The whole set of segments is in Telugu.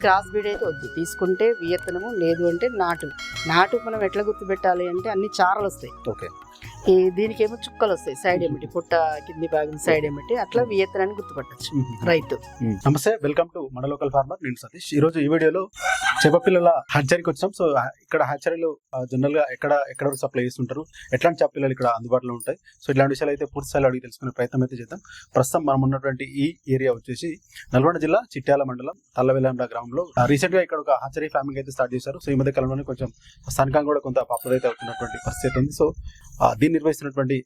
క్రాస్ బ్రీడ్ అయితే వద్దు. తీసుకుంటే వియత్తనము లేదు అంటే నాటు. నాటు మనం ఎట్లా గుర్తుపెట్టాలి అంటే అన్ని చారలు వస్తాయి ఓకే. ఈ దీనికి ఏమో చుక్కలు వస్తాయి. సైడ్ ఏమిటి? పుట్ట కింది భాగం సైడ్ ఏమిటి? అట్లా వియత్తనాన్ని గుర్తుపట్టచ్చు. రైతు నమస్తే వెల్కమ్ టు మన లోకల్ ఫార్మర్ నేను సతీష్. ఈ రోజు ఈ వీడియోలో చేపపిల్లల హ్యాచరీకి వచ్చాం. సో ఇక్కడ హ్యాచరీలు జనరల్గా ఎక్కడ ఎక్కడ వరకు సప్లై చేస్తుంటారు? ఎట్లాంటి చేపపిల్లలు ఇక్కడ అందుబాటులో ఉంటాయి? సో ఇట్లాంటి విషయాలు అయితే పూర్తి స్థాయిలో అడిగి తెలుసుకునే ప్రయత్నం అయితే చేద్దాం. ప్రస్తుతం మనం ఉన్నటువంటి ఈ ఏరియా వచ్చేసి నల్గొండ జిల్లా చిట్యాల మండలం తల్లవెల్లండ గ్రామంలో. రీసెంట్గా ఇక్కడ ఒక హ్యాచరీ ఫార్మింగ్ అయితే స్టార్ట్ చేశారు. సో ఈ మధ్య కాలంలోనే కొంచెం స్థానికంగా కూడా కొంత పాపులర్ అయితే అవుతున్నటువంటి పరిస్థితి ఉంది. సో దీన్ని నిర్వహిస్తున్నటువంటి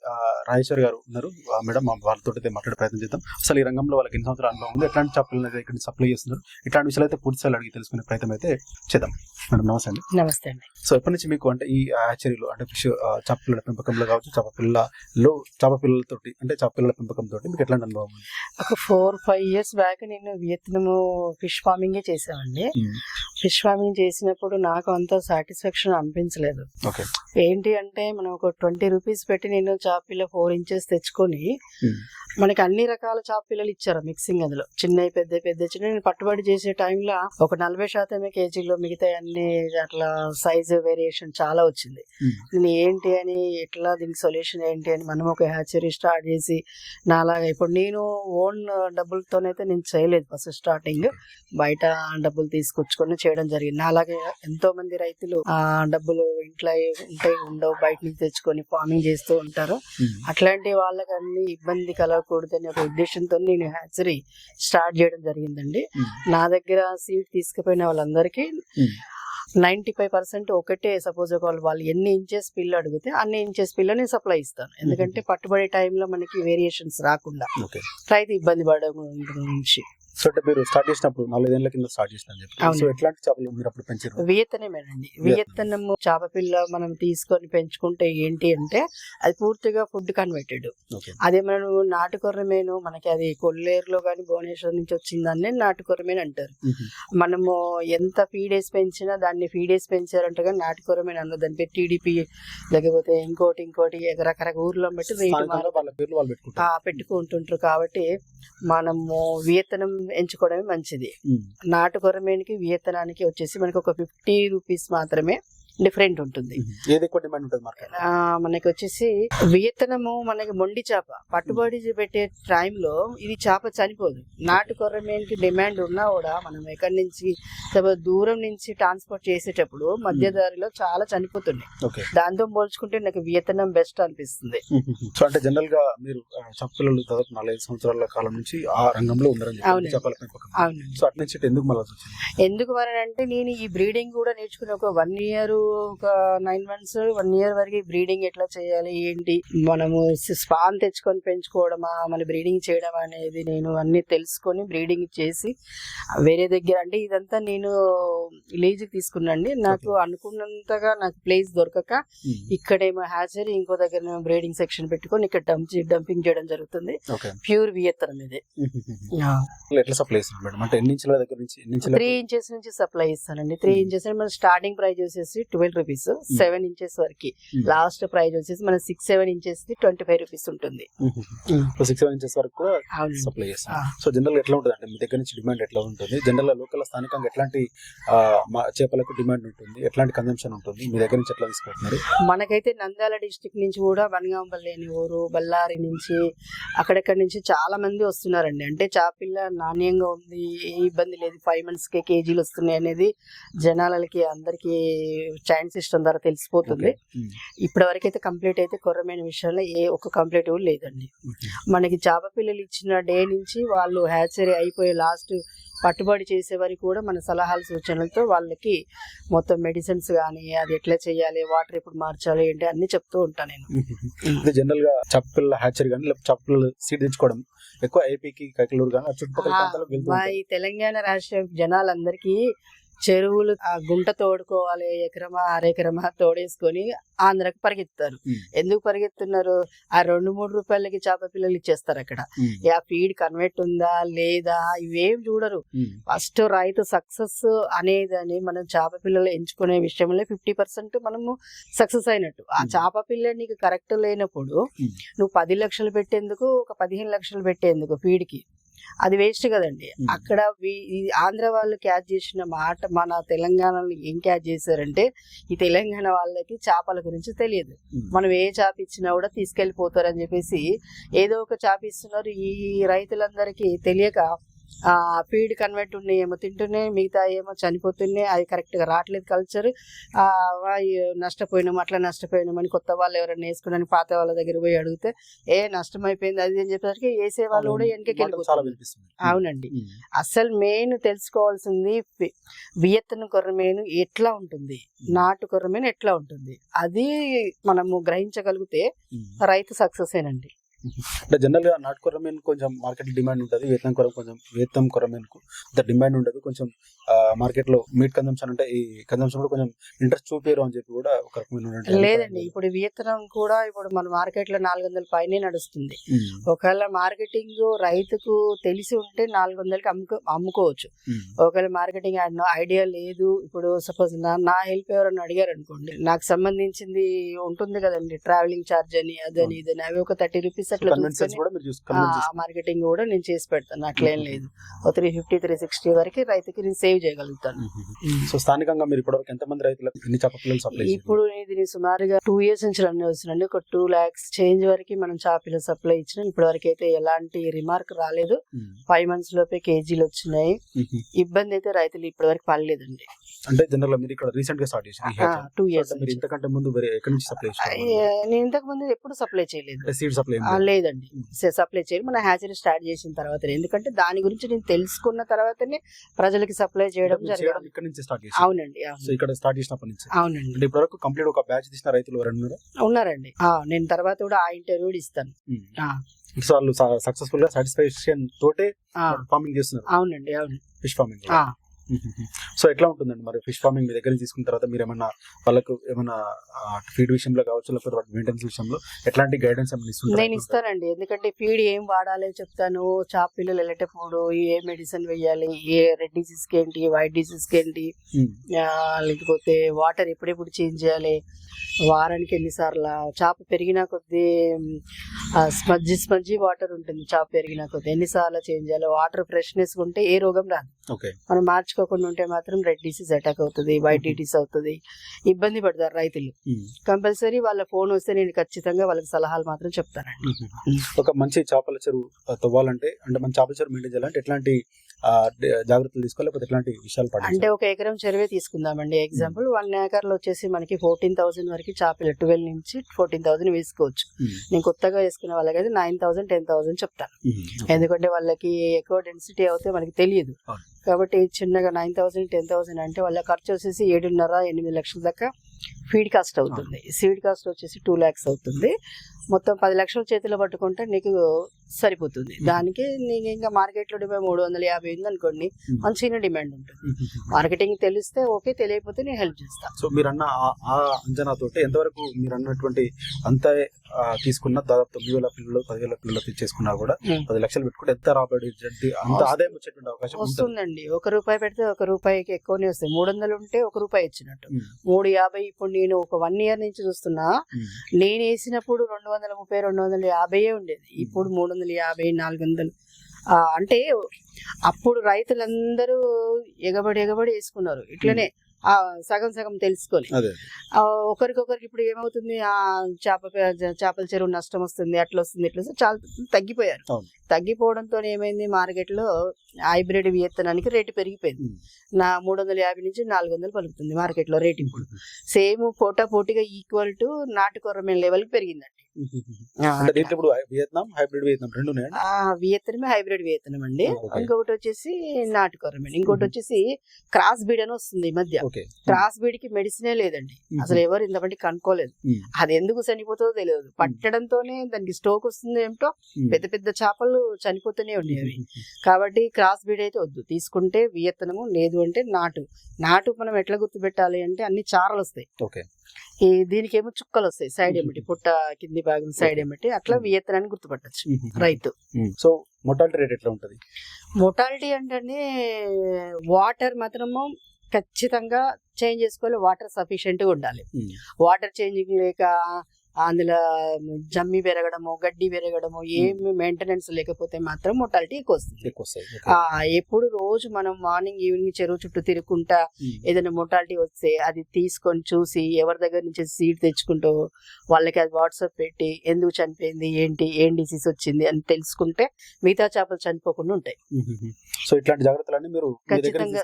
రాజేశ్వర్ గారు ఉన్నారు. మేడం వాళ్ళతో అయితే మాట్లాడే ప్రయత్నం చేద్దాం. అసలు ఈ రంగంలో వాళ్ళకి ఎన్ని సంవత్సరాల అనుభవం ఉంది? ఎట్లాంటి చేపలను ఇక్కడ సప్లై చేస్తున్నారు? ఇట్లాంటి విషయాలు అయితే పూర్తి అడిగి తెలుసుకునే ప్రయత్నం అయితే చేద్దాం. మేడం నమస్తే అండి. నమస్తే అండి. సో ఎప్పటి నుంచి మీకు అంటే ఈ హ్యాచరీలో అంటే ఫిష్ చేప పిల్లల పెంపకంలో కావచ్చు చేప పిల్లలతోటి అంటే చేప పిల్లల పెంపకంతో మీకు ఎట్లాంటి అనుభవం ఒక ఫోర్ ఫైవ్ ఇయర్స్ బ్యాక్ నేను వియత్నము ఫిష్ ఫార్మింగే చేసామండి ఫిష్ ఫార్మింగ్ చేసినప్పుడు నాకు అంత సాటిస్ఫాక్షన్ అనిపించలేదు. ఓకే. ఏంటి అంటే మనం ఒక ట్వంటీ రూపీస్ పెట్టి నేను చాపిల్ల ఫోర్ ఇంచెస్ తెచ్చుకొని మనకి అన్ని రకాల చాప పిల్లలు ఇచ్చారు మిక్సింగ్ అందులో. చిన్నవి పెద్ద పెద్ద చిన్న నేను పట్టుబడి చేసే టైంలో ఒక నలభై శాతమే కేజీలో మిగతా అన్ని అట్లా సైజ్ వేరియేషన్ చాలా వచ్చింది. నేను ఏంటి అని ఎట్లా దీనికి సొల్యూషన్ ఏంటి అని మనం ఒక హ్యాచరీ స్టార్ట్ చేసి నాలాగా ఇప్పుడు నేను ఓన్ డబ్బులతోనైతే నేను చేయలేదు ఫస్ట్ స్టార్టింగ్ బయట డబ్బులు తీసుకొచ్చుకొని చేయడం జరిగింది. నాలాగే ఎంతో మంది రైతులు ఆ డబ్బులు ఇంట్లో ఉంటాయి ఉండవు బయట నుంచి తెచ్చుకొని ఫార్మింగ్ చేస్తూ ఉంటారు. అట్లాంటి వాళ్ళకి అన్ని ఇబ్బంది కలగకూడదని ఒక ఉద్దేశంతో నేను హ్యాచరీ స్టార్ట్ చేయడం జరిగిందండి. నా దగ్గర సీట్ తీసుకుపోయిన వాళ్ళందరికీ నైంటీ ఫైవ్ పర్సెంట్ ఒకటే సపోజ్ ఒక వాళ్ళు ఎన్ని ఇంచెస్ పిల్లు అడిగితే అన్ని ఇంచెస్ పిల్ల నేను సప్లై ఇస్తాను. ఎందుకంటే పట్టుబడి టైంలో మనకి వేరియేషన్స్ రాకుండా ఓకే. రైతు ఇబ్బంది పడడం నుంచి సో అంటే మీరు స్టార్ట్ చేసినప్పుడు నాలుగైదేళ్ళ కింద స్టార్ట్ చేసిన. సో ఎట్లాంటి చేపలు మీరు అప్పుడు పెంచారు? వియత్తనమేనండి. వియత్తనము చేప పిల్ల మనం తీసుకొని పెంచుకుంటే ఏంటి అంటే అది పూర్తిగా ఫుడ్ కన్వర్టెడ్. అదే మనం నాటుకొర్రమేను మనకి అది కొల్లేరులో కానీ భువనేశ్వర్ నుంచి వచ్చిందాన్ని నాటుకొర్రమేను అంటారు. మనము ఎంత ఫీడేస్ పెంచినా దాన్ని ఫీడేస్ పెంచారంటే కానీ నాటుకొరమేను అన్న దాని పేరు టీడీపీ లేకపోతే ఇంకోటి ఇంకోటి రకరకాల ఊర్లో బట్టి రేటు పెట్టుకుంటారు. పెట్టుకుంటుంటారు. కాబట్టి మనము వియత్తనం ఎంచుకోవడమే మంచిది ఉమ్. నాటు కొరమేనికి వియత్తనానికి వచ్చేసి మనకి ఒక ఫిఫ్టీ రూపీస్ మాత్రమే డిఫరెంట్ ఉంటుంది. ఏది ఎక్కువ డిమాండ్ ఉంటుంది మార్కెట్ ఆ, మనకి వచ్చేసి వియత్తనము మనకి మొండి చేప. పట్టుబడి పెట్టే టైంలో ఇది చేప చనిపోదు. నాటు కొర్రమేనికి డిమాండ్ ఉన్నా కూడా మనం ఎక్కడి నుంచి దూరం నుంచి ట్రాన్స్పోర్ట్ చేసేటప్పుడు మధ్య దారిలో చాలా చనిపోతున్నాయి ఓకే. దాంతో పోల్చుకుంటే నాకు వియత్తనం బెస్ట్ అనిపిస్తుంది. సో అంటే జనరల్గా మీరు ఆ, చేప పిల్లలు దాదాపు నాలుగైదు సంవత్సరాల కాలం నుంచి ఆ రంగంలో ఉన్నారని చెప్పి అవునండి. చేపల పెంపకం. అవును సో అటు నుంచి ఇటు ఎందుకు మళ్ళీ ఎందుకు మరి అంటే నేను ఈ బ్రీడింగ్ కూడా నేర్చుకుని ఒక వన్ ఇయర్ ఒక నైన్ మంత్స్ వన్ ఇయర్ వరకు బ్రీడింగ్ ఎట్లా చేయాలి ఏంటి? మనము స్పాన్ తెచ్చుకొని పెంచుకోవడమా మన బ్రీడింగ్ చేయడం అనేది నేను అన్ని తెలుసుకొని బ్రీడింగ్ చేసి వేరే దగ్గర అంటే ఇదంతా నేను లీజ్కి తీసుకున్నాండి నాకు అనుకున్నంతగా నాకు ప్లేస్ దొరకక ఇక్కడేమో హ్యాచరీ ఇంకో దగ్గర బ్రీడింగ్ సెక్షన్ పెట్టుకొని ఇక్కడ డంప్ డంపింగ్ చేయడం జరుగుతుంది. ప్యూర్ వియత్తనం ఇది. ఎట్లా సప్లై చేస్తున్నారు మేడం? అంటే ఎన్ని ఇంచుల దగ్గర నుంచి ఎన్ని ఇంచుల త్రీ ఇంచెస్ నుంచి సప్లై ఇస్తానండి. త్రీ ఇంచెస్ మన స్టార్టింగ్ ప్రైస్ వచ్చేసి ట్వెల్వ్ రూపీస్ సెవెన్ ఇంచెస్ వరకు. లాస్ట్ ప్రైస్ వచ్చేసి మన six seven inches the twenty five rupees ఉంటుంది సిక్స్ సెవెన్ ఇంచెస్ వరకు సప్లై చేస్తాం. సో జనరల్ ఎట్లా ఉంటుంది అంటే మీ దగ్గర నుంచి డిమాండ్ ఎట్లా ఉంటుంది? జనరల్ లోకల్ స్థానికంగా ఎట్లాంటి చేపలకు డిమాండ్ ఉంటుంది? ఎట్లాంటి కన్జంప్షన్ ఉంటుంది? మీ దగ్గర నుంచి ఎట్లా తీసుకుంటున్నారు మనకైతే నంద్యాల డిస్టిక్ నుంచి కూడా వనగాంపల్లి ఊరు బళ్ళారి నుంచి అక్కడక్కడ నుంచి చాలా మంది వస్తున్నారండి. అంటే చాపిల్ల నాణ్యంగా ఉంది ఏ ఇబ్బంది లేదు. ఫైవ్ మంత్స్ కే కేజీలు వస్తున్నాయి అనేది జనాలకి అందరికి చైన్ సిస్టమ్ ద్వారా తెలిసిపోతుంది. ఇప్పటి వరకు అయితే కంప్లీట్ అయితే కొర్రమైన విషయంలో ఏ ఒక్క కంప్లీట్ కూడా లేదండి. మనకి చేప పిల్లలు ఇచ్చిన డే నుంచి వాళ్ళు హ్యాచరీ అయిపోయే లాస్ట్ పట్టుబడి చేసే వరకు కూడా మన సలహాలు సూచనలతో వాళ్ళకి మొత్తం మెడిసిన్స్ కానీ అది ఎట్లా చేయాలి వాటర్ ఎప్పుడు మార్చాలి ఏంటి అన్ని చెప్తూ ఉంటాను నేను. జనరల్గా చప్పుల హ్యాచరీ కానీ లేకపోతే చప్పులు సీడ్ తెచ్చుకోవడం ఎక్కువ ఏపీకి కైకలూరు కానీ చుట్టుపక్కల మా. ఈ తెలంగాణ రాష్ట్ర జనాలందరికీ చెరువులు ఆ గుంట తోడుకోవాలి ఎకరమా అరెకరమా తోడేసుకొని ఆంధ్రకు పరిగెత్తారు. ఎందుకు పరిగెత్తున్నారు ఆ రెండు మూడు రూపాయలకి చేప పిల్లలు ఇచ్చేస్తారు అక్కడ. ఆ ఫీడ్ కన్వర్ట్ ఉందా లేదా ఇవేం చూడరు. ఫస్ట్ రైతు సక్సెస్ అనేదని మనం చేప పిల్లలు ఎంచుకునే విషయంలో ఫిఫ్టీ పర్సెంట్ మనము సక్సెస్ అయినట్టు ఆ. చేప పిల్ల నీకు కరెక్ట్ లేనప్పుడు. నువ్వు పది లక్షలు పెట్టేందుకు ఒక పదిహేను లక్షలు పెట్టేందుకు ఫీడ్కి అది వేస్ట్ కదండి. అక్కడ ఆంధ్ర వాళ్ళు క్యాచ్ చేసిన మాట మన తెలంగాణలో ఏం క్యాచ్ చేశారంటే ఈ తెలంగాణ వాళ్ళకి చేపల గురించి తెలియదు. మనం ఏ చేప ఇచ్చినా కూడా తీసుకెళ్ళిపోతారని చెప్పేసి ఏదో ఒక చేప ఇస్తున్నారు ఈ రైతులందరికీ తెలియక ఫీడ్ కన్వర్ట్ ఉన్నాయి ఏమో తింటున్నాయి మిగతా ఏమో చనిపోతున్నాయి అది కరెక్ట్గా రావట్లేదు కల్చర్ ఆ అయ్యో, నష్టపోయినాం అట్లా నష్టపోయినాం అని కొత్త వాళ్ళు ఎవరైనా వేసుకోవడానికి పాత వాళ్ళ దగ్గర పోయి అడిగితే ఏ నష్టం అయిపోయింది అది అని చెప్పేసరికి వేసే వాళ్ళు కూడా వెనకకి అవునండి. అసలు మెయిన్ తెలుసుకోవాల్సింది వియత్తన కొర్రమేను ఎట్లా ఉంటుంది? నాటు కొర్రమేను ఎట్లా ఉంటుంది? అది మనము గ్రహించగలిగితే. రైతు సక్సెస్ ఏనండి. అంటే జనరల్గా నాటు కొరమేన్ కొంచెం మార్కెట్ డిమాండ్ ఉంటుంది వియత్నాం కొర కొంచెం వియత్నాం కొరమేన్కు అంత డిమాండ్ ఉండదు. కొంచెం మార్కెట్లో మీట్ కన్సంప్షన్ అంటే ఈ కన్సంప్షన్ కూడా కొంచెం ఇంట్రెస్ట్ చూపారు అని చెప్పి కూడా ఒక రకమైన లేదండి ఇప్పుడు వియత్నం కూడా ఇప్పుడు మన మార్కెట్లో నాలుగు వందల పైనే నడుస్తుంది. ఒకవేళ మార్కెటింగ్ రైతుకు తెలిసి ఉంటే నాలుగు వందలకి అమ్ముకో అమ్ముకోవచ్చు. ఒకవేళ మార్కెటింగ్ ఐడియా లేదు ఇప్పుడు సపోజ్ నా నా హెల్ప్ ఎవరైనా అడిగారు అనుకోండి నాకు సంబంధించింది ఉంటుంది కదండి ట్రావెలింగ్ ఛార్జ్ అని అదని ఇదని అవి ఒక థర్టీ రూపీస్ మార్కెటింగ్ కూడా నేను చేసి పెడతాను. అట్లేం లేదు. త్రీ ఫిఫ్టీ త్రీ సిక్స్టీ వరకు రైతుకి నేను సేవ్ చేయగలుగుతాను. సో స్థానికంగా మీరు ఇప్పటివరకు ఎంతమంది రైతులకు ఎన్ని సప్లై ఇప్పుడు ఇది సుమారుగా టూ ఇయర్స్ నుంచి రన్ అవుతుందండి ఒక టూ లాక్స్ చేంజ్ వరకు మనం చాపీల సప్లై ఇచ్చినాం. ఇప్పటి వరకు అయితే ఎలాంటి రిమార్క్ రాలేదు. ఫైవ్ మంత్స్ లోపే కేజీలు వచ్చినాయి. ఇబ్బంది అయితే రైతులు ఇప్పటి వరకు పడలేదండి. అంటే జనరల్ మీరు ఇక్కడ రీసెంట్గా స్టార్ట్ టూ ఇయర్స్ మీరు ఇంతకంటే ముందు వేరే ఎక్కడి నుంచి సప్లై నేను ఇంతకు ముందు ఎప్పుడు సప్లై చేయలేదు. సీడ్ సప్లై లేదండి సప్లై చేయాలి. మన హ్యాచరీ స్టార్ట్ చేసిన తర్వాత ఎందుకంటే దాని గురించి నేను తెలుసుకున్న తర్వాతనే ప్రజలకి సప్లై చేయడం జరగడం ఇక్కడ నుంచి స్టార్ట్ చేసి అవునండి సో ఇక్కడ స్టార్ట్ చేసినప్పటి నుంచి. అవునండి. అంటే ఇప్పటివరకు కంప్లీట్ ఒక బ్యాచ్ తీసిన రైతులు ఎవరైనా ఉన్నారా? ఉన్నారండి. ఆ, నేను తర్వాత కూడా ఆ ఇంటర్వ్యూ ఇస్తాను. సో వాళ్ళు సక్సెస్ఫుల్గా సాటిస్ఫాక్షన్ తోటే ఫార్మింగ్ చేస్తున్నారు. అవునండి అవును. ఫిష్ ఫార్మింగ్ ఆ, సో ఎట్లా ఉంటుందండి? మరి ఫిష్ ఫార్మింగ్ మీ దగ్గర తీసుకున్న తర్వాత మీరు ఏమన్నా వాళ్ళకు ఏమన్నా ఫీడ్ విషయంలో కావచ్చు లేకపోతే వాటి మెయింటెనెన్స్ విషయంలో ఎట్లాంటి గైడెన్స్ ఏమైనా ఇస్తుంటారా? నేను ఇస్తానండి. ఎందుకంటే ఫీడ్ ఏం వాడాలి చెప్తాను. చాప పిల్లలు వెళ్ళేటప్పుడు ఏ మెడిసిన్ వేయాలి? ఏ రెడ్ డిసీజ్కి ఏంటి వైట్ డిసీజ్కి ఏంటి లేకపోతే వాటర్ ఎప్పుడెప్పుడు చేంజ్ చేయాలి? వారానికి ఎన్నిసార్లు చేప పెరిగిన కొద్దీ స్మజ్జి స్మజ్జి వాటర్ ఉంటుంది. చేప పెరిగిన కొద్దీ ఎన్నిసార్లు చేంజ్ చేయాలి? వాటర్ ఫ్రెష్నెస్ ఉంటే ఏ రోగం రాదు. ఓకే. మనం మార్చుకోకుండా ఉంటే మాత్రం రెడ్ డిసీజ్ అటాక్ అవుతుంది వైట్ డిసీజ్ అవుతుంది. ఇబ్బంది పడతారు రైతులు. కంపల్సరీ వాళ్ళ ఫోన్ వస్తే నేను ఖచ్చితంగా వాళ్ళకి సలహాలు మాత్రం చెప్తానండి. ఒక మంచి చేపల చెరువు తవ్వాలంటే అంటే మన చేపల చెరువు మెయింటైన్ చేయాలంటే ఎట్లాంటి జాగ్రత్తలు తీసుకోవాలి ఎట్లాంటి విషయాలు అంటే ఒక ఎకరం చెరువే తీసుకుందామండి. ఎగ్జాంపుల్ వన్ ఏకర్లో వచ్చేసి మనకి ఫోర్టీన్ థౌసండ్ వరకు చేపలు ట్వెల్వ్ నుంచి ఫోర్టీన్ థౌసండ్ వేసుకోవచ్చు. నేను కొత్తగా వేసుకునే వాళ్ళకైతే నైన్ థౌసండ్ టెన్ థౌసండ్ చెప్తాను. ఎందుకంటే వాళ్ళకి ఎక్కువ డెన్సిటీ అవుతే మనకి తెలియదు. కాబట్టి చిన్నగా నైన్ థౌసండ్ టెన్ థౌసండ్ అంటే వాళ్ళ ఖర్చు వచ్చేసి ఏడున్నర ఎనిమిది లక్షల దాకా ఫీడ్ కాస్ట్ అవుతుంది సీడ్ కాస్ట్ వచ్చేసి టూ ల్యాక్స్ అవుతుంది మొత్తం పది లక్షల చేతిలో పట్టుకుంటే నీకు సరిపోతుంది దానికి నీకు ఇంకా మార్కెట్లో డిమాండ్ మూడు వందల యాభై ఉంది అనుకోండి. మంచిగా డిమాండ్ ఉంటుంది. మార్కెటింగ్ తెలిస్తే ఓకే తెలియకపోతే నేను హెల్ప్ చేస్తాను సో మీరు అన్న ఆ- అంచనాతోటి ఎంతవరకు మీరు అన్నటువంటి అంత తీసుకున్న దాదాపు తొమ్మిది వేల పిల్లలు పదివేల పిల్లలు తెచ్చేసుకున్నా కూడా. పది లక్షలు పెట్టుకుంటే ఎంత రాబడి అంత. ఆదాయం వచ్చేటువంటి అవకాశం ఉంటుంది వస్తుందండి ఒక రూపాయి పెడితే ఒక రూపాయికి ఎక్కువనే వస్తాయి. మూడు వందలు ఉంటే ఒక రూపాయి ఇచ్చినట్టు. మూడు యాభై ఇప్పుడు నేను ఒక వన్ ఇయర్ నుంచి చూస్తున్నా. నేను వేసినప్పుడు రెండు వందల ముప్పై రెండు వందల యాభై ఉండేది. ఇప్పుడు మూడు వందల యాభై నాలుగు వందలు. అంటే అప్పుడు రైతులందరూ ఎగబడి ఎగబడి వేసుకున్నారు. ఇట్లనే సగం సగం తెలుసుకొని. ఒకరికొకరికి ఇప్పుడు ఏమవుతుంది? ఆ చేప చేపల చెరువు నష్టం వస్తుంది అట్లా వస్తుంది ఇట్లా వస్తుంది. చాలా తగ్గిపోయారు. తగ్గిపోవడంతో ఏమైంది? మార్కెట్లో హైబ్రిడ్ విత్తనానికి రేటు పెరిగిపోయింది. నా మూడు వందల యాభై నుంచి నాలుగు వందలు పలుకుతుంది మార్కెట్లో రేట్ ఇప్పుడు సేమ్ పోటా పోటీగా ఈక్వల్ టు నాటుకొరమైన లెవెల్కి పెరిగిందండి. అంటే దీంట్లో ఇప్పుడు వియత్నాం హైబ్రిడ్ వియత్నాం రెండు ఉన్నాయండి వియత్తనమే హైబ్రిడ్ వియత్తనం అండి. ఇంకొకటి వచ్చేసి నాటుకొరమైన ఇంకొకటి వచ్చేసి క్రాస్ బీడ్ అని వస్తుంది ఈ మధ్య. క్రాస్ బీడ్కి మెడిసినే లేదండి. అసలు ఎవరు ఇంతమంది కనుక్కోలేదు. అది ఎందుకు చనిపోతుందో తెలియదు. పట్టడంతోనే దానికి స్టోక్ వస్తుంది ఏమిటో. పెద్ద పెద్ద చేపలు చనిపోతూనే ఉన్నాయి అవి. కాబట్టి క్రాస్ బీడ్ అయితే వద్దు. తీసుకుంటే వియత్తనము లేదు అంటే నాటు. నాటు మనం ఎట్లా గుర్తుపెట్టాలి అంటే అన్ని చారలు వస్తాయి. ఓకే. ఈ దీనికి ఏమో చుక్కలు వస్తాయి. సైడ్ ఏమిటి? పుట్ట కింది భాగం సైడ్ ఏమిటి? అట్లా. వియత్తనాన్ని గుర్తుపట్టచ్చు. రైతు. సో మొటాలిటీ రేట్ ఎట్లా ఉంటది? మొటాలిటీ అంటే వాటర్ మాత్రము ఖచ్చితంగా చేంజ్ చేసుకోవాలి. వాటర్ సఫిషియెంట్గా ఉండాలి. వాటర్ చేంజింగ్ లేక అందులో జమ్మి పెరగడము గడ్డి పెరగడము ఏమి మెయింటెనెన్స్ లేకపోతే మాత్రం మొటాలిటీ ఎక్కువ వస్తుంది. ఎప్పుడు రోజు మనం మార్నింగ్ ఈవినింగ్ చెరువు చుట్టూ తిరుగుకుంటా ఏదైనా మొటాలిటీ వస్తే అది తీసుకొని చూసి ఎవరి దగ్గర నుంచి సీడ్ తెచ్చుకుంటూ వాళ్ళకి అది వాట్సాప్ పెట్టి ఎందుకు చనిపోయింది ఏంటి ఏం డిసీజ్ వచ్చింది అని తెలుసుకుంటే మిగతా చేపలు చనిపోకుండా ఉంటాయి. సో ఇట్లాంటి జాగ్రత్తలన్నీ మీరు ఖచ్చితంగా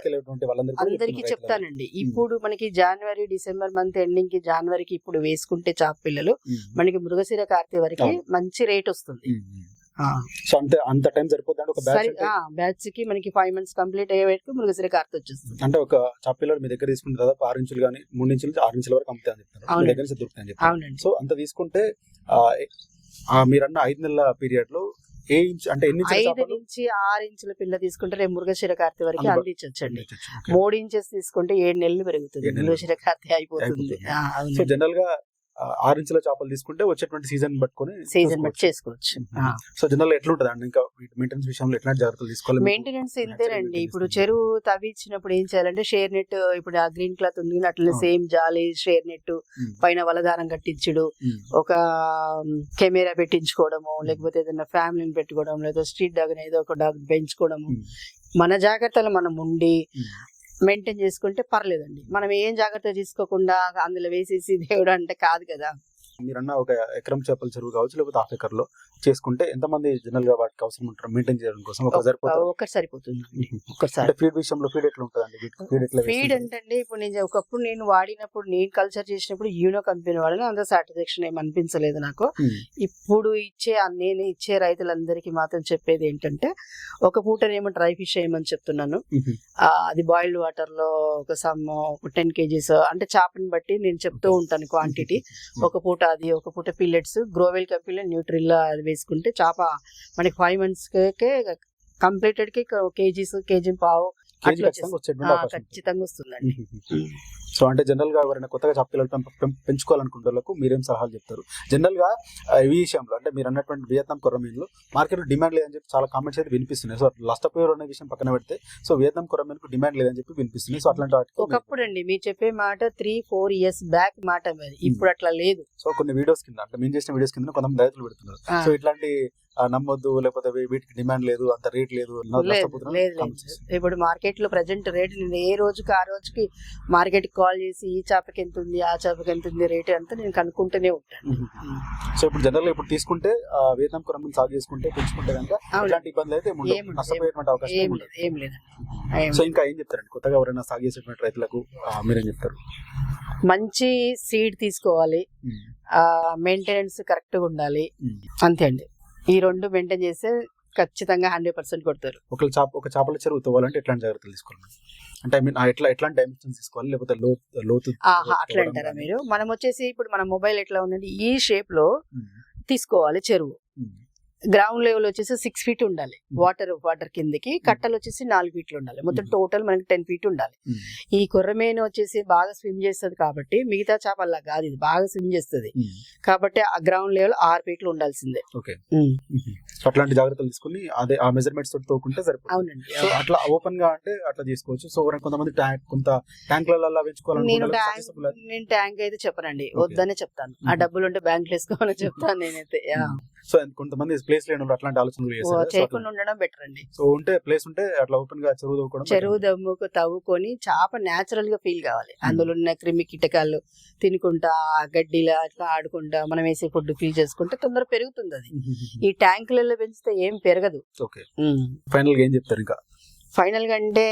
అందరికీ చెప్తానండి. ఇప్పుడు మనకి జనవరి డిసెంబర్ మంత్ ఎండింగ్కి జనవరికి ఇప్పుడు వేసుకుంటే చాప పిల్లలు. మనకి మృగశిర కార్తె వరకు. మంచి రేట్ వస్తుంది. సో అంతే అంత టైం సరిపోతుంది ఒక బ్యాచ్ అంటే బ్యాచ్కి మనకి ఫైవ్ మంత్స్ కంప్లీట్ అయ్యే వరకు మృగశిర కార్తె వచ్చేస్తుంది. అంటే ఒక చాపిల్లలు మీ దగ్గర తీసుకుంటే దాదాపు ఆరు ఇంచులు కానీ మూడు ఇంచుల నుంచి ఆరు ఇంచుల వరకు అమ్ముతాయి అని చెప్తారు మీ అవునండి. దగ్గర నుంచి దొరుకుతాయి అని చెప్తారు సో అంత తీసుకుంటే మీరన్న ఐదు నెలల పీరియడ్లో ఏ ఇంచ్ అంటే ఎన్ని ఐదు నుంచి ఆరు ఇంచుల పిల్ల తీసుకుంటే రేపు మృగశిర కార్తె వరకు ఓకే. మూడు ఇంచెస్ తీసుకుంటే ఏడు నెలలు పెరుగుతుంది. మృగశిర కార్తె అయిపోతుంది. సో జనరల్గా ఆరు ఇంచుల చేపలు తీసుకుంటే వచ్చేటువంటి సీజన్ పట్టుకొని సీజన్ బట్టి చూసుకోవచ్చు. సో జనరల్ ఎట్లుంటది అండి? ఇంకా మెయింటెనెన్స్ విషయంలో ఎట్లాంటి జాగ్రత్తలు తీసుకోవాలి? మెయింటెనెన్స్ ఇంతేనండి ఇప్పుడు. చెరువు తవ్వించినప్పుడు ఏం చేయాలంటే షేర్ నెట్ ఇప్పుడు ఆ గ్రీన్ క్లాత్ ఉంది అట్లనే. సేమ్ జాలి షేర్ నెట్ పైన వలదారం కట్టించుడు. ఒక కెమెరా పెట్టించుకోవడము లేకపోతే ఏదైనా ఫ్యామిలీని పెట్టుకోవడం లేదా స్ట్రీట్ డాగ్ ఏదో ఒక డాగ్ పెంచుకోవడము. మన జాగ్రత్తలు మనం ఉండి. మెయింటైన్ చేసుకుంటే పర్లేదండి. మనం ఏం జాగ్రత్త తీసుకోకుండా అందులో వేసేసి దేవుడు అంటే కాదు కదా. మీరన్న ఒక ఎకరం చేపల చెరువు కావచ్చు లేకపోతే హాఫ్ ఎకర్లో చేసుకుంటే ఎంతమంది జనరల్గా వాటికి అవసరం ఉంటారు? మెయింటైన్ చేయడం కోసం ఒక సరిపోతారు ఒక్కటి సరిపోతుంది. ఒక్కసారి. అంటే ఫీడ్ విషయంలో ఫీడ్ ఎట్లా ఉంటుందండి? ఫీడ్ ఎట్లా ఫీడ్ ఏంటంటే ఇప్పుడు నేను ఒకప్పుడు నేను వాడినప్పుడు నేను కల్చర్ చేసినప్పుడు యూనో కంపెనీ వాడిన అంత సాటిస్ఫాక్షన్ ఏమి అనిపించలేదు నాకు. ఇప్పుడు ఇచ్చే నేను ఇచ్చే రైతులందరికీ మాత్రం చెప్పేది ఏంటంటే ఒక పూటనేమో డ్రై ఫిష్ వేయమని చెప్తున్నాను. అది బాయిల్డ్ వాటర్లో ఒక సమ్ ఒక టెన్ కేజీస్ అంటే చేపని బట్టి నేను చెప్తూ ఉంటాను క్వాంటిటీ. ఒక పూట అది ఒక పూట పిల్లెట్స్ గ్రోవెల్ కంపెనీలో న్యూట్రిల్లా అది వేసుకుంటే చేప మనకి ఫైవ్ మంత్స్ కే కంప్లీటెడ్కి కేజీస్ కేజీ పావు అట్లా. ఖచ్చితంగా వస్తుందండి సో అంటే జనరల్గా ఎవరైనా కొత్తగా చేప పిల్లలు పెంచుకోవాలనుకునే వాళ్ళకు మీరేం సలహాలు చెప్తారు? జనరల్గా ఈ విషయంలో అంటే మీరు అన్నటువంటి వియత్నాం కొరమీన్లు మార్కెట్లో డిమాండ్ లేదని చెప్పి చాలా కామెంట్స్ అయితే వినిపిస్తున్నాయి. సో నష్టపోయారు అనే విషయం పక్కన పెడితే సో వియత్నాం కొరమీన్కు డిమాండ్ లేదని చెప్పి వినిపిస్తున్నాయి. సో అట్లాంటి వాటికి ఒకప్పుడు అండి మీరు చెప్పే మాట త్రీ ఫోర్ ఇయర్స్ బ్యాక్ మాట ఇప్పుడు అట్లా లేదు. సో కొన్ని వీడియోస్ కింద అంటే మేము చేసిన వీడియోస్ కింద కొంతమంది రైతులు పెడుతున్నారు. సో ఇట్లాంటి నమ్మొద్దు లేకపోతే వీటికి డిమాండ్ లేదు అంత రేట్ లేదు. ఇప్పుడు మార్కెట్లో ప్రజెంట్ రేట్ ఏ రోజుకి ఆ రోజుకి మార్కెట్ కాల్ చేసి ఈ చేపకి ఎంత ఉంది ఆ చేపకి ఎంత ఉంది రేట్ అంతా నేను కనుక్కుంటూనే ఉంటాను. సో ఇప్పుడు జనరల్గా ఇప్పుడు తీసుకుంటే ఆ, వియత్నాం కొరమీన్ సాగు చేసుకుంటే పెంచుకుంటే కనుక. ఎలాంటి ఇబ్బందులు అయితే. నష్టపోయేటువంటి అవకాశం ఏం లేదు. సో. ఇంకా ఏం చెప్తారండి? కొత్తగా ఎవరైనా సాగు చేసేటువంటి రైతులకు మీరేం చెప్తారు? మంచి సీడ్ తీసుకోవాలి. మెయింటెనెన్స్ కరెక్ట్గా ఉండాలి అంతే అండి. ఈ రెండు మెయింటైన్ చేస్తే ఖచ్చితంగా హండ్రెడ్ పర్సెంట్ కొడతారు. ఒక చేప ఒక చేపల చెరువు తవ్వాలంటే ఎట్లాంటి జాగ్రత్తలు తీసుకోవాలి? అంటే ఐ మీన్ ఎట్లా ఎట్లాంటి డైమెన్షన్స్ తీసుకోవాలి? లేకపోతే లోతు లోతు అట్లా అంటారా? మీరు? మనం వచ్చేసి ఇప్పుడు మన మొబైల్ ఎట్లా ఉందండి ఈ షేప్లో తీసుకోవాలి చెరువు. గ్రౌండ్ లెవెల్ వచ్చేసి సిక్స్ ఫీట్ ఉండాలి. వాటర్ వాటర్ కిందకి కట్టలు వచ్చేసి నాలుగు ఫీట్లు ఉండాలి. మొత్తం. టోటల్ మనకి టెన్ ఫీట్ ఉండాలి. ఉమ్, ఈ కొర్రమేను వచ్చేసి బాగా స్విమ్ చేస్తుంది కాబట్టి మిగతా చేపల్లా కాదు ఇది బాగా స్విమ్ చేస్తుంది. ఉమ్, కాబట్టి ఆ గ్రౌండ్ లెవెల్ ఆరు ఫీట్లు ఉండాల్సిందే. ఓకే అట్లాంటి జాగ్రత్తలు తీసుకుని అదే ఆ మెజర్మెంట్స్ తోటి తోకుంటే సరిపోతుంది. అవునండి. సో అట్లా ఓపెన్గా అంటే అట్లా తీసుకోవచ్చు. సో కొంతమంది ట్యాంక్ కొంత ట్యాంకులలో నేను ట్యాంక్ successful- నేను ట్యాంక్ అయితే చెప్పనండి. వద్దనే చెప్తాను. ఆ. డబ్బులు ఉంటే బ్యాంక్ వేసుకోవాలని చెప్తాను నేనైతే. సో కొంతమంది ప్లేస్ లేని అట్లాంటి ఆలోచనలు చేయకుండా ఉండడం బెటర్ అండి. సో ఉంటే ప్లేస్ ఉంటే అట్లా ఓపెన్గా చెరువు తవ్వుకోవడం చెరువు దమ్ముకు తవ్వుకొని చేప నేచురల్గా ఫీల్ కావాలి. అందులో ఉన్న క్రిమి కీటకాలు తినుకుంటా గడ్డిలా అట్లా ఆడుకుంటా మనం వేసే ఫుడ్ ఫీల్ చేసుకుంటే తొందర పెరుగుతుంది అది. ఈ ట్యాంకులలో పెంచితే ఏం పెరగదు. ఓకే ఫైనల్గా ఏం చెప్తారు ఇంకా? ఫైనల్గా అంటే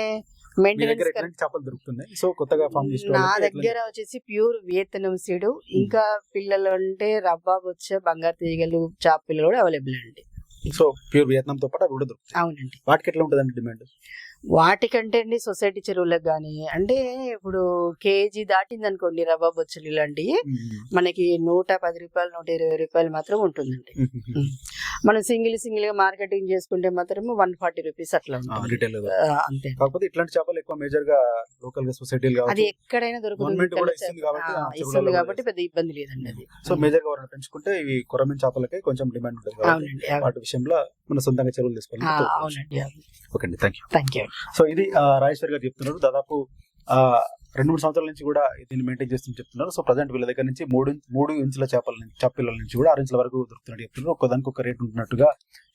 మెయింటెనెన్స్ చేపలు దొరుకుతున్నాయి? సో కొత్తగా ఫామ్ నా దగ్గర వచ్చేసి ప్యూర్ వియత్నం సీడు. ఇంకా పిల్లలు అంటే రబ్బా వచ్చే బంగారు తీగలు చాప పిల్లలు కూడా అవైలబుల్ అండి. సో ప్యూర్ వియత్నాం తో పాటు అవి కూడా దొరుకుతాయి. అవునండి. వాటికి ఎట్లా ఉంటుందండి డిమాండ్? వాటికంటే అండి సొసైటీ చెరువులకు కానీ అంటే ఇప్పుడు కేజీ దాటింది అనుకోండి రవ్వ బొచ్చులు ఇలాంటివి మనకి నూట పది రూపాయలు నూట ఇరవై రూపాయలు మాత్రం ఉంటుందండి. మనం సింగిల్ సింగిల్గా మార్కెటింగ్ చేసుకుంటే మాత్రం వన్ ఫార్టీ రూపీస్ అట్లా అంతే. కాకపోతే ఇట్లాంటి చేపలు ఎక్కువ మేజర్గా లోకల్గా సొసైటీలు అది ఎక్కడైనా దొరుకుతుంది. ఇస్తుంది. కాబట్టి పెద్ద ఇబ్బంది లేదండి అది. సో మేజర్గా పెంచుకుంటే ఇవి కొరమీన్ చేపలకే కొంచెం డిమాండ్ ఉంటుంది. వాటి విషయంలో మన సొంతంగా చెరువులు తీసుకోవాలి అవునండి ఓకే అండి thank you thank you so ఇది ఆ, రాజేశ్వర్ గారు చెప్తున్నారు. దాదాపు ఆ, రెండు మూడు సంవత్సరాల నుంచి కూడా దీన్ని మెయింటైన్ చేస్తుంది చెప్తున్నారు. సో ప్రజెంట్ వీళ్ళ దగ్గర నుంచి మూడు మూడు ఇంచుల చేపల నుంచి చేపల నుంచి కూడా ఆరు ఇంచుల వరకు దొరుకుతున్నట్టు చెప్తున్నారు. ఒక్కదానికి ఒక రేట్ ఉంటున్నట్టుగా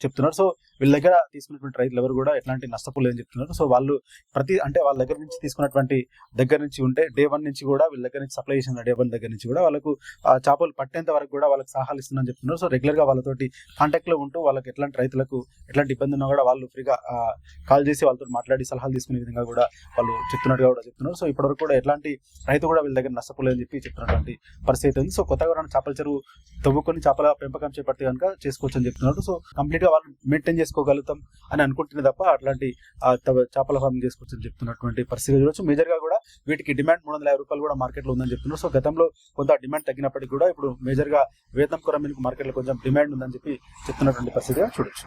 చెప్తున్నారు. సో వీళ్ళ దగ్గర తీసుకున్నటువంటి రైతులు ఎవరు కూడా ఎట్లాంటి నష్టపోలేదని చెప్తున్నారు. సో వాళ్ళు ప్రతి అంటే వాళ్ళ దగ్గర నుంచి తీసుకున్నటువంటి దగ్గర నుంచి ఉంటే డే వన్ నుంచి కూడా వీళ్ళ దగ్గర నుంచి సప్లై చేసిన డే వన్ దగ్గర నుంచి కూడా వాళ్ళకు ఆ చేపలు పట్టేంత వరకు కూడా వాళ్ళకి సహాయాలు ఇస్తుందని చెప్తున్నారు. సో రెగ్యులర్గా వాళ్ళతోటి కాంటాక్ట్లో ఉంటూ వాళ్ళకి ఎట్లాంటి రైతులకు ఎట్లాంటి ఇబ్బంది ఉన్నా కూడా వాళ్ళు ఫ్రీగా కాల్ చేసి వాళ్ళతో మాట్లాడి సలహాలు తీసుకునే విధంగా కూడా వాళ్ళు చెప్తున్నట్టుగా కూడా చెప్తున్నారు. సో ఇప్పటివరకు కూడా ఎట్లాంటి రైతు కూడా వీళ్ళ దగ్గర నష్టపోలేదని చెప్పి చెప్తున్నటువంటి పరిస్థితి ఉంది. సో కొత్తగా ఎవరైనా చేపల చెరువు తవ్వుకొని చేపల పెంపకం చేపడితే కనుక చేసుకోవచ్చు అని చెప్తున్నారు. సో కంప్లీట్గా వాళ్ళు మెయింటైన్ చేసుకోగలుగుతాం అని అనుకుంటుంది తప్ప అట్లాంటి చేపల ఫార్మింగ్ చేసుకోవచ్చు అని చెప్తున్నటువంటి పరిస్థితి చూడొచ్చు. మేజర్గా కూడా వీటికి డిమాండ్ మూడు వందల యాభై రూపాయలు కూడా మార్కెట్లో ఉందని చెప్తున్నారు. సో గతంలో కొంత డిమాండ్ తగ్గినప్పటికీ కూడా ఇప్పుడు మేజర్గా వేతనం మీకు మార్కెట్లో కొంచెం డిమాండ్ ఉందని చెప్పి చెప్తున్నటువంటి పరిస్థితిగా చూడొచ్చు.